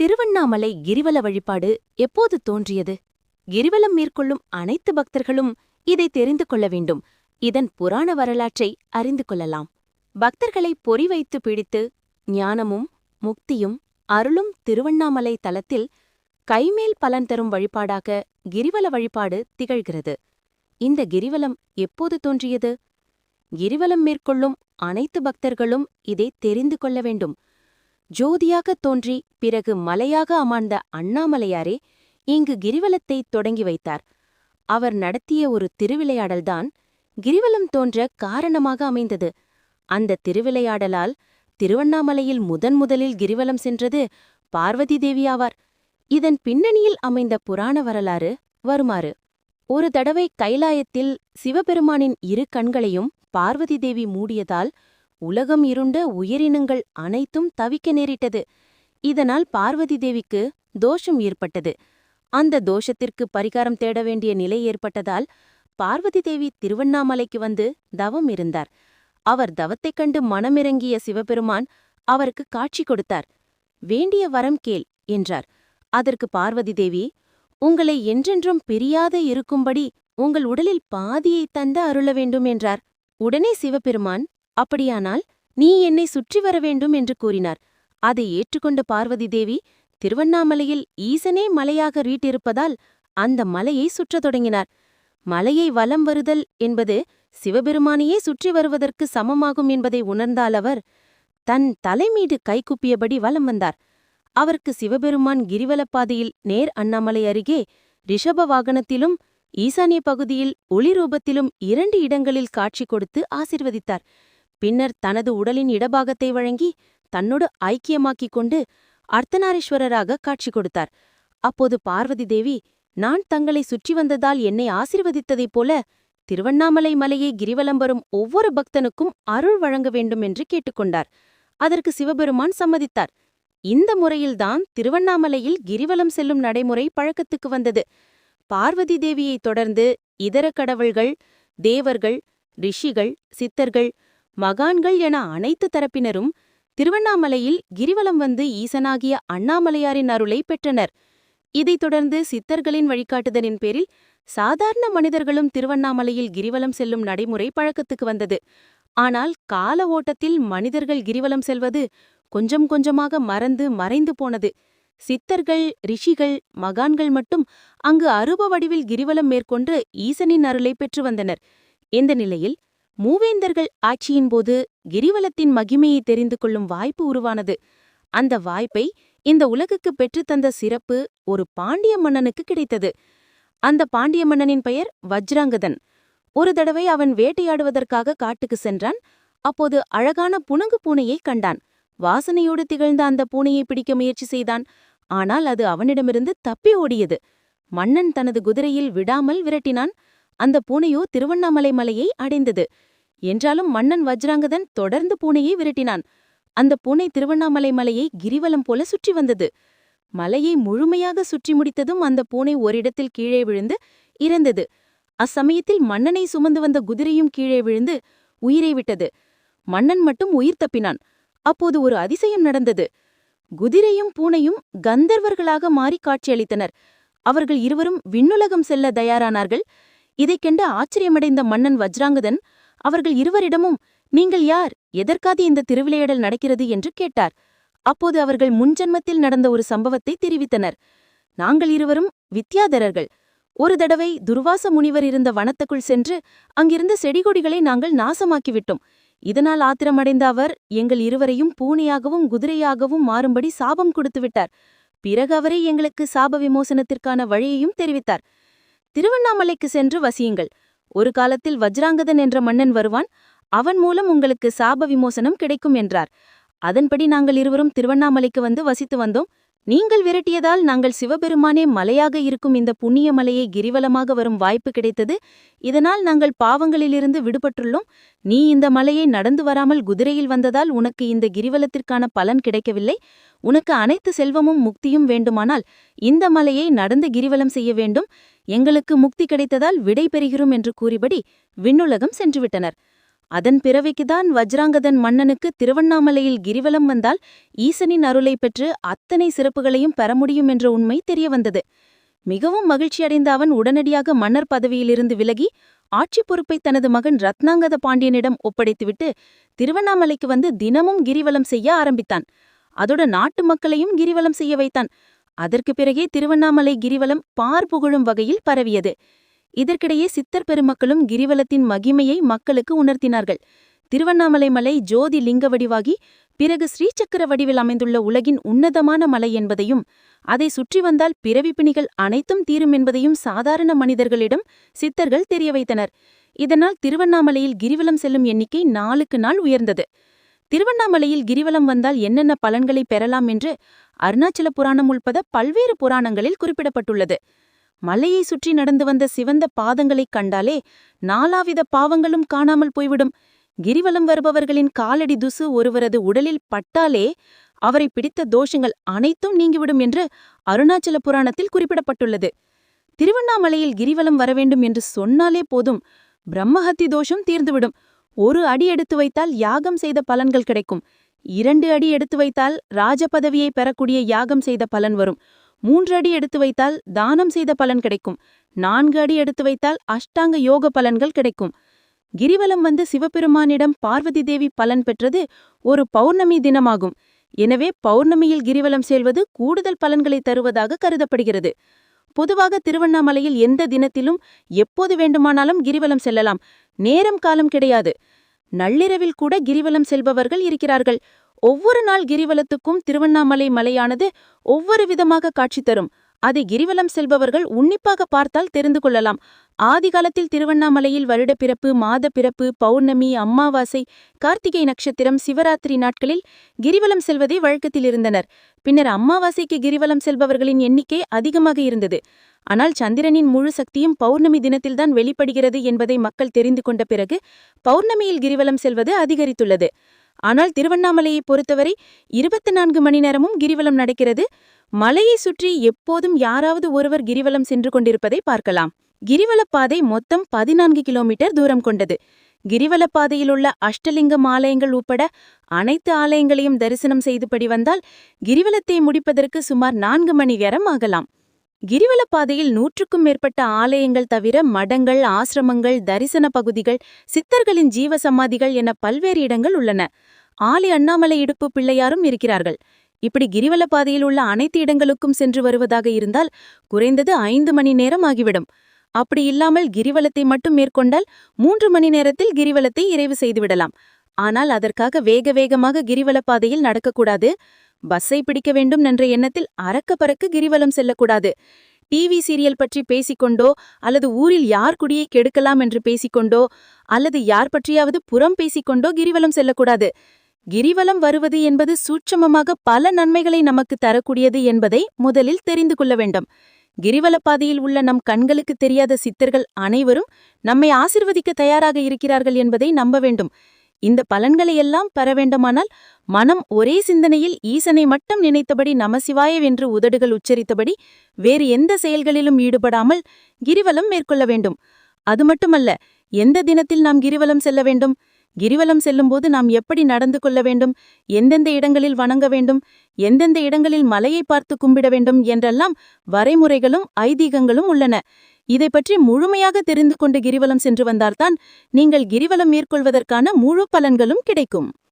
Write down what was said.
திருவண்ணாமலை கிரிவல வழிபாடு எப்போது தோன்றியது? கிரிவலம் மேற்கொள்ளும் அனைத்து பக்தர்களும் இதை தெரிந்து கொள்ள வேண்டும். இதன் புராண வரலாற்றை அறிந்து கொள்ளலாம். பக்தர்களை பொறி வைத்து பிடித்து ஞானமும் முக்தியும் அருளும் திருவண்ணாமலை தலத்தில் கைமேல் பலன் தரும் வழிபாடாக கிரிவல வழிபாடு திகழ்கிறது. இந்த கிரிவலம் எப்போது தோன்றியது? கிரிவலம் மேற்கொள்ளும் அனைத்து பக்தர்களும் இதை தெரிந்து கொள்ள வேண்டும். ஜோதியாகத் தோன்றி பிறகு மலையாக அமர்ந்த அண்ணாமலையாரே இங்கு கிரிவலத்தை தொடங்கி வைத்தார். அவர் நடத்திய ஒரு திருவிளையாடல்தான் கிரிவலம் தோன்ற காரணமாக அமைந்தது. அந்த திருவிளையாடலால் திருவண்ணாமலையில் முதன் முதலில் கிரிவலம் சென்றது பார்வதி தேவியாவார் இதன் பின்னணியில் அமைந்த புராண வரலாறு வருமாறு. ஒரு தடவை கைலாயத்தில் சிவபெருமானின் இரு கண்களையும் பார்வதி தேவி மூடியதால் உலகம் இருண்ட உயிரினங்கள் அனைத்தும் தவிக்க நேரிட்டது. இதனால் பார்வதி தேவிக்கு தோஷம் ஏற்பட்டது. அந்த தோஷத்திற்கு பரிகாரம் தேட வேண்டிய நிலை ஏற்பட்டதால் பார்வதி தேவி திருவண்ணாமலைக்கு வந்து தவம் இருந்தார். அவர் தவத்தைக் கண்டு மனமிறங்கிய சிவபெருமான் அவருக்கு காட்சி கொடுத்தார். வேண்டிய வரம் கேள் என்றார். அதற்கு பார்வதி தேவி உங்களை என்றென்றும் பிரியாத இருக்கும்படி உங்கள் உடலில் பாதியை தந்த அருள வேண்டும் என்றார். உடனே சிவபெருமான் அப்படியானால் நீ என்னை சுற்றி வர வேண்டும் என்று கூறினார். அதை ஏற்றுக்கொண்ட பார்வதி தேவி திருவண்ணாமலையில் ஈசனே மலையாக ரீட்டிருப்பதால் அந்த மலையை சுற்றத் தொடங்கினார். மலையை வலம் வருதல் என்பது சிவபெருமானையே சுற்றி வருவதற்கு சமமாகும் என்பதை உணர்ந்தால் அவர் தன் தலைமீது கைகுப்பியபடி வலம் வந்தார். அவருக்கு சிவபெருமான் கிரிவலப்பாதையில் நேர் அண்ணாமலை அருகே ரிஷப வாகனத்திலும் ஈசானிய பகுதியில் ஒளிரூபத்திலும் இரண்டு இடங்களில் காட்சி கொடுத்து ஆசிர்வதித்தார். பின்னர் தனது உடலின் இடபாகத்தை வழங்கி தன்னோடு ஐக்கியமாக்கிக் கொண்டு அர்த்தநாரீஸ்வரராக காட்சி கொடுத்தார். அப்போது பார்வதி தேவி நான் தங்களை சுற்றி வந்ததால் என்னை ஆசிர்வதித்ததைப் போல திருவண்ணாமலை மலையை கிரிவலம் வரும் ஒவ்வொரு பக்தனுக்கும் அருள் வழங்க வேண்டும் என்று கேட்டுக்கொண்டார் அதற்கு சிவபெருமான் சம்மதித்தார். இந்த முறையில்தான் திருவண்ணாமலையில் கிரிவலம் செல்லும் நடைமுறை பழக்கத்துக்கு வந்தது. பார்வதி தேவியைத் தொடர்ந்து இதர கடவுள்கள் தேவர்கள் ரிஷிகள் சித்தர்கள் மகான்கள் என அனைத்து தரப்பினரும் திருவண்ணாமலையில் கிரிவலம் வந்து ஈசனாகிய அண்ணாமலையாரின் அருளை பெற்றனர். இதைத் தொடர்ந்து சித்தர்களின் வழிகாட்டுதலின் பேரில் சாதாரண மனிதர்களும் திருவண்ணாமலையில் கிரிவலம் செல்லும் நடைமுறை பழக்கத்துக்கு வந்தது. ஆனால் கால ஓட்டத்தில் மனிதர்கள் கிரிவலம் செல்வது கொஞ்சம் கொஞ்சமாக மறந்து மறைந்து போனது. சித்தர்கள் ரிஷிகள் மகான்கள் மட்டும் அங்கு அருப வடிவில் கிரிவலம் மேற்கொண்டு ஈசனின் அருளை பெற்று வந்தனர். இந்த நிலையில் மூவேந்தர்கள் ஆட்சியின் போது கிரிவலத்தின் மகிமையை தெரிந்து கொள்ளும் வாய்ப்பு உருவானது. அந்த வாய்ப்பை இந்த உலகுக்கு பெற்றுத்தந்த சிறப்பு ஒரு பாண்டிய மன்னனுக்கு கிடைத்தது. அந்த பாண்டிய மன்னனின் பெயர் வஜ்ராங்கதன். ஒரு தடவை அவன் வேட்டையாடுவதற்காக காட்டுக்கு சென்றான். அப்போது அழகான புனங்கு பூனையை கண்டான். வாசனையோடு திகழ்ந்த அந்த பூனையை பிடிக்க முயற்சி செய்தான். ஆனால் அது அவனிடமிருந்து தப்பி ஓடியது. மன்னன் தனது குதிரையில் விடாமல் விரட்டினான். அந்த பூனையோ திருவண்ணாமலை மலையை அடைந்தது. என்றாலும் மன்னன் வஜ்ராங்கதன் தொடர்ந்து பூனையை விரட்டினான். அந்த பூனை திருவண்ணாமலை மலையை கிரிவலம் போல சுற்றி வந்தது. மலையை முழுமையாக சுற்றி முடித்ததும் அந்த பூனை ஓரிடத்தில் கீழே விழுந்து இறந்தது. அச்சமயத்தில் மன்னனை சுமந்து வந்த குதிரையும் கீழே விழுந்து உயிரை விட்டது. மன்னன் மட்டும் உயிர் தப்பினான். அப்போது ஒரு அதிசயம் நடந்தது. குதிரையும் பூனையும் கந்தர்வர்களாக மாறி காட்சியளித்தனர். அவர்கள் இருவரும் விண்ணுலகம் செல்ல தயாரானார்கள். இதைக் கண்டு ஆச்சரியமடைந்த மன்னன் வஜ்ராங்கதன் அவர்கள் இருவரிடமும் நீங்கள் யார்? எதற்காக இந்த திருவிளையாடல் நடக்கிறது? என்று கேட்டார். அப்போது அவர்கள் முன்ஜன்மத்தில் நடந்த ஒரு சம்பவத்தை தெரிவித்தனர். நாங்கள் இருவரும் வித்யாதரர்கள். ஒரு தடவை துர்வாச முனிவர் இருந்த வனத்துக்குள் சென்று அங்கிருந்த செடிகொடிகளை நாங்கள் நாசமாக்கிவிட்டோம். இதனால் ஆத்திரமடைந்த அவர் எங்கள் இருவரையும் பூனையாகவும் குதிரையாகவும் மாறும்படி சாபம் கொடுத்துவிட்டார் பிறகு அவரே எங்களுக்கு சாப விமோசனத்திற்கான வழியையும் தெரிவித்தார். திருவண்ணாமலைக்கு சென்று வசியுங்கள். ஒரு காலத்தில் வஜ்ராங்கதன் என்ற மன்னன் வருவான் அவன் மூலம் உங்களுக்கு சாப விமோசனம் கிடைக்கும் என்றார். அதன்படி நாங்கள் இருவரும் திருவண்ணாமலைக்கு வந்து வசித்து வந்தோம். நீங்கள் விரட்டியதால் நாங்கள் சிவபெருமானே மலையாக இருக்கும் இந்த புண்ணிய மலையை கிரிவலமாக வரும் வாய்ப்பு கிடைத்தது. இதனால் நாங்கள் பாவங்களிலிருந்து விடுபட்டுள்ளோம். நீ இந்த மலையை நடந்து வராமல் குதிரையில் வந்ததால் உனக்கு இந்த கிரிவலத்திற்கான பலன் கிடைக்கவில்லை. உனக்கு அனைத்து செல்வமும் முக்தியும் வேண்டுமானால் இந்த மலையை நடந்து கிரிவலம் செய்ய வேண்டும். எங்களுக்கு முக்தி கிடைத்ததால் விடை பெறுகிறோம் என்று கூறிபடி விண்ணுலகம் சென்றுவிட்டனர். அதன் பிறவிக்குதான் வஜ்ராங்கதன் மன்னனுக்கு திருவண்ணாமலையில் கிரிவலம் வந்தால் ஈசனின் அருளை பெற்று அத்தனை சிறப்புகளையும் பெற முடியும் என்ற உண்மை தெரியவந்தது. மிகவும் மகிழ்ச்சியடைந்த அவன் உடனடியாக மன்னர் பதவியிலிருந்து விலகி ஆட்சி பொறுப்பை தனது மகன் ரத்னாங்கத பாண்டியனிடம் ஒப்படைத்துவிட்டு திருவண்ணாமலைக்கு வந்து தினமும் கிரிவலம் செய்ய ஆரம்பித்தான். அதோட நாட்டு மக்களையும் கிரிவலம் செய்ய வைத்தான். அதற்கு பிறகே திருவண்ணாமலை கிரிவலம் பார் புகழும் வகையில் பரவியது. இதற்கிடையே சித்தர் பெருமக்களும் கிரிவலத்தின் மகிமையை மக்களுக்கு உணர்த்தினார்கள். திருவண்ணாமலை மலை ஜோதி லிங்க வடிவாகி பிறகு ஸ்ரீசக்கர வடிவில் அமைந்துள்ள உலகின் உன்னதமான மலை என்பதையும் அதை சுற்றி வந்தால் பிறவி பிணிகள் அனைத்தும் தீரும் என்பதையும் சாதாரண மனிதர்களிடம் சித்தர்கள் தெரிய வைத்தனர். இதனால் திருவண்ணாமலையில் கிரிவலம் செல்லும் எண்ணிக்கை நாளுக்கு நாள் உயர்ந்தது. திருவண்ணாமலையில் கிரிவலம் வந்தால் என்னென்ன பலன்களை பெறலாம் என்று அருணாச்சல புராணம் உள்பட பல்வேறு புராணங்களில் குறிப்பிடப்பட்டுள்ளது. மலையை சுற்றி நடந்து வந்த சிவந்த பாதங்களைக் கண்டாலே நாலாவித பாவங்களும் காணாமல் போய்விடும். கிரிவலம் வருபவர்களின் காலடி துசு ஒருவரது உடலில் பட்டாலே அவரை பிடித்த தோஷங்கள் அனைத்தும் நீங்கிவிடும் என்று அருணாச்சல புராணத்தில் குறிப்பிடப்பட்டுள்ளது. திருவண்ணாமலையில் கிரிவலம் வரவேண்டும் என்று சொன்னாலே போதும் பிரம்மஹத்தி தோஷம் தீர்ந்துவிடும். ஒரு அடி எடுத்து வைத்தால் யாகம் செய்த பலன்கள் கிடைக்கும். இரண்டு அடி எடுத்து வைத்தால் ராஜபதவியை பெறக்கூடிய யாகம் செய்த பலன் வரும். மூன்று அடி எடுத்து வைத்தால் தானம் செய்த பலன் கிடைக்கும். நான்கு அடி எடுத்து வைத்தால் அஷ்டாங்க யோக பலன்கள் கிடைக்கும். கிரிவலம் வந்து சிவபெருமானிடம் பார்வதி தேவி பலன் பெற்றது ஒரு பௌர்ணமி தினமாகும். எனவே பௌர்ணமியில் கிரிவலம் செல்வது கூடுதல் பலன்களை தருவதாக கருதப்படுகிறது. பொதுவாக திருவண்ணாமலையில் எந்த தினத்திலும் எப்போது வேண்டுமானாலும் கிரிவலம் செல்லலாம். நேரம் காலம் கிடையாது. நள்ளிரவில் கூட கிரிவலம் செல்பவர்கள் இருக்கிறார்கள். ஒவ்வொரு நாள் கிரிவலத்துக்கும் திருவண்ணாமலை மலையானது ஒவ்வொரு விதமாக காட்சி தரும். அதை கிரிவலம் செல்பவர்கள் உன்னிப்பாக பார்த்தால் தெரிந்து கொள்ளலாம். ஆதிகாலத்தில் திருவண்ணாமலையில் வருட பிறப்பு மாத பிறப்பு பௌர்ணமி அம்மாவாசை கார்த்திகை நட்சத்திரம் சிவராத்திரி நாட்களில் கிரிவலம் செல்வதே வழக்கத்தில் இருந்தனர். பின்னர் அம்மாவாசைக்கு கிரிவலம் செல்பவர்களின் எண்ணிக்கை அதிகமாக இருந்தது. ஆனால் சந்திரனின் முழு சக்தியும் பௌர்ணமி தினத்தில்தான் வெளிப்படுகிறது என்பதை மக்கள் தெரிந்து கொண்ட பிறகு பௌர்ணமியில் கிரிவலம் செல்வது அதிகரித்துள்ளது. ஆனால் திருவண்ணாமலையை பொறுத்தவரை இருபத்தி நான்கு மணி நேரமும் கிரிவலம் நடக்கிறது. மலையை சுற்றி எப்போதும் யாராவது ஒருவர் கிரிவலம் சென்று கொண்டிருப்பதை பார்க்கலாம். கிரிவலப்பாதை மொத்தம் பதினான்கு கிலோமீட்டர் தூரம் கொண்டது. கிரிவலப்பாதையிலுள்ள அஷ்டலிங்கம் ஆலயங்கள் உட்பட அனைத்து ஆலயங்களையும் தரிசனம் செய்துபடி வந்தால் கிரிவலத்தை முடிப்பதற்கு சுமார் நான்கு மணி நேரம் ஆகலாம். கிரிவலப்பாதையில் நூற்றுக்கும் மேற்பட்ட ஆலயங்கள் தவிர மடங்கள் ஆசிரமங்கள் தரிசன பகுதிகள் சித்தர்களின் ஜீவ சமாதிகள் என பல்வேறு இடங்கள் உள்ளன. ஆலி அண்ணாமலை இடுப்பு பிள்ளையாரும் இருக்கிறார்கள். இப்படி கிரிவலப்பாதையில் உள்ள அனைத்து இடங்களுக்கும் சென்று வருவதாக இருந்தால் குறைந்தது ஐந்து மணி நேரம் ஆகிவிடும். அப்படி இல்லாமல் கிரிவலத்தை மட்டும் மேற்கொண்டால் மூன்று மணி நேரத்தில் கிரிவலத்தை இறைவு செய்துவிடலாம். ஆனால் அதற்காக வேக வேகமாக கிரிவலப்பாதையில் நடக்கக்கூடாது. பஸ்ஸை பிடிக்க வேண்டும் என்ற எண்ணத்தில் அறக்க பறக்க கிரிவலம் செல்லக்கூடாது. டிவி சீரியல் பற்றி பேசிக்கொண்டோ அல்லது ஊரில் யார் குடியை கெடுக்கலாம் என்று பேசிக்கொண்டோ அல்லது யார் பற்றியாவது புறம் பேசிக்கொண்டோ கிரிவலம் செல்லக்கூடாது. கிரிவலம் வருவது என்பது சூட்சமமாக பல நன்மைகளை நமக்கு தரக்கூடியது என்பதை முதலில் தெரிந்து கொள்ள வேண்டும். கிரிவலப்பாதையில் உள்ள நம் கண்களுக்கு தெரியாத சித்தர்கள் அனைவரும் நம்மை ஆசிர்வதிக்க தயாராக இருக்கிறார்கள் என்பதை நம்ப வேண்டும். இந்த பலன்களையெல்லாம் பெற வேண்டுமானால் மனம் ஒரே சிந்தனையில் ஈசனை மட்டும் நினைத்தபடி நமசிவாயவென்று உதடுகள் உச்சரித்தபடி வேறு எந்த செயல்களிலும் ஈடுபடாமல் கிரிவலம் மேற்கொள்ள வேண்டும். அது மட்டுமல்ல எந்த தினத்தில் நாம் கிரிவலம் செல்ல வேண்டும்? கிரிவலம் செல்லும்போது நாம் எப்படி நடந்து கொள்ள வேண்டும்? எந்தெந்த இடங்களில் வணங்க வேண்டும்? எந்தெந்த இடங்களில் மலையை பார்த்து கும்பிட வேண்டும்? என்றெல்லாம் வரைமுறைகளும் ஐதீகங்களும் உள்ளன. இதை பற்றி முழுமையாக தெரிந்து கொண்டு கிரிவலம் சென்று வந்தால்தான் நீங்கள் கிரிவலம் மேற்கொள்வதற்கான முழு பலன்களும் கிடைக்கும்.